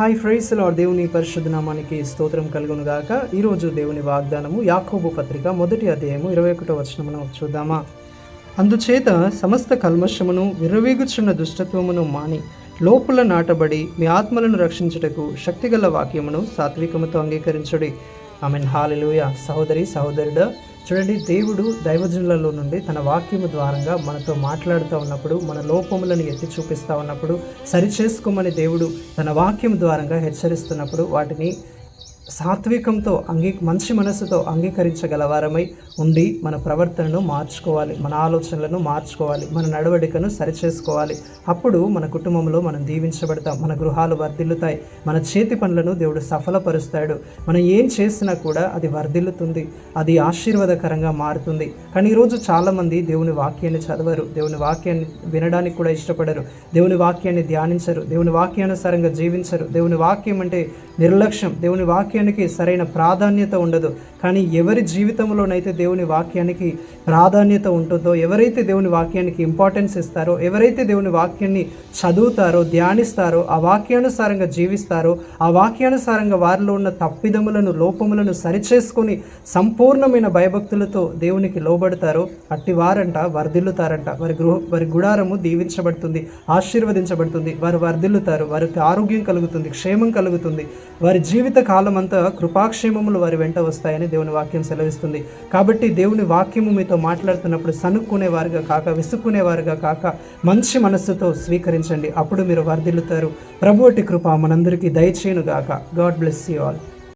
Hi fries lord దేవుని పరిశుద్ధ నామానికి స్తోత్రం కలుగును గాక. ఈరోజు దేవుని వాగ్దానము యాకోబు పత్రిక మొదటి అధ్యాయము ఇరవై ఒకటో వచనమును చూద్దామా? అందుచేత సమస్త కల్మషమును విర్రవీగుచున్న దుష్టత్వమును మాని లోపల నాటబడి మీ ఆత్మలను రక్షించుటకు శక్తిగల వాక్యమును సాత్వికముతో అంగీకరించుడి. I mean hallelujah. సహోదరి సహోదరుడు చూడండి దేవుడు దైవజనులలో నుండి తన వాక్యము ద్వారంగా మనతో మాట్లాడుతూ ఉన్నప్పుడు మన లోపములను ఎత్తి చూపిస్తూ ఉన్నప్పుడు సరిచేసుకోమని దేవుడు తన వాక్యం ద్వారంగా హెచ్చరిస్తున్నప్పుడు వాటిని సాత్వికంతో అంగీ మంచి మనసుతో అంగీకరించగలవారమై ఉండి మన ప్రవర్తనను మార్చుకోవాలి మన ఆలోచనలను మార్చుకోవాలి మన నడవడికను సరిచేసుకోవాలి. అప్పుడు మన కుటుంబంలో మనం దీవించబడతాం మన గృహాలు వర్ధిల్లుతాయి మన చేతి పనులను దేవుడు సఫలపరుస్తాడు. మనం ఏం చేసినా కూడా అది వర్ధిల్లుతుంది అది ఆశీర్వాదకరంగా మారుతుంది. కానీ ఈరోజు చాలామంది దేవుని వాక్యాన్ని చదవరు దేవుని వాక్యాన్ని వినడానికి కూడా ఇష్టపడరు దేవుని వాక్యాన్ని ధ్యానించరు దేవుని వాక్యానుసారంగా జీవించరు. దేవుని వాక్యం అంటే నిర్లక్ష్యం దేవుని వాక్యం వాక్యానికి సరైన ప్రాధాన్యత ఉండదు. కానీ ఎవరి జీవితంలోనైతే దేవుని వాక్యానికి ప్రాధాన్యత ఉంటుందో ఎవరైతే దేవుని వాక్యానికి ఇంపార్టెన్స్ ఇస్తారో ఎవరైతే దేవుని వాక్యాన్ని చదువుతారో ధ్యానిస్తారో ఆ వాక్యానుసారంగా జీవిస్తారో ఆ వాక్యానుసారంగా వారిలో ఉన్న తప్పిదములను లోపములను సరిచేసుకొని సంపూర్ణమైన భయభక్తులతో దేవునికి లోబడతారో అట్టి వారంట వర్ధిల్లుతారంట. వారి గృహ వారి గుడారము దీవించబడుతుంది ఆశీర్వదించబడుతుంది వారు వర్ధిల్లుతారు వారికి ఆరోగ్యం కలుగుతుంది క్షేమం కలుగుతుంది. వారి జీవిత కాలం అంతా కృపాక్షేమములు వారి వెంట వస్తాయని దేవుని వాక్యం సెలవిస్తుంది. కాబట్టి దేవుని వాక్యము మీతో మాట్లాడుతున్నప్పుడు సనుక్కునేవారుగా కాక విసుక్కునేవారుగా కాక మంచి మనస్సుతో స్వీకరించండి. అప్పుడు మీరు వర్ధిల్లుతారు. ప్రభువటి కృప మనందరికీ దయచేయును గాక గాడ్ బ్లెస్ యూ ఆల్.